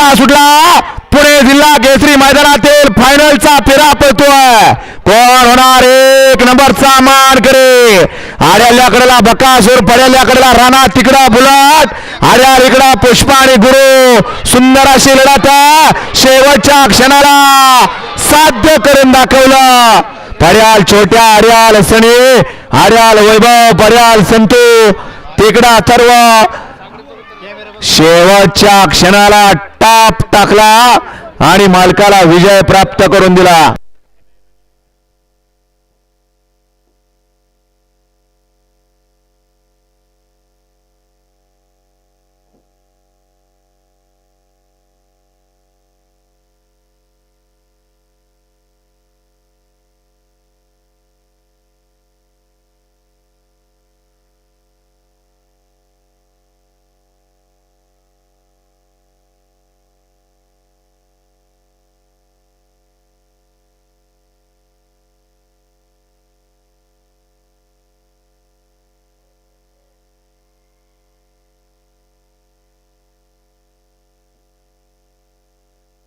फेरा सुटला. पुणे जिल्हा केसरी मैदानातील फायनलचा फेरा पळतोय. कोण होणार? एक नंबरचा मान करे आड्याल्याकडेला बकासूर पड्याल्याकडेला राणा तिकडा बुलट. आड्या इकडा पुष्पा आणि गुरु. सुंदर अशी लढत शेवटच्या क्षणाला साध्य करून दाखवलं. पर्याल छोट्या आर्याल सणी आर्याल वैभव पर्याल संतू. तिकडा सर्व शेवटच्या क्षणाला टाप टाकला आणि मालकाला विजय प्राप्त करून दिला.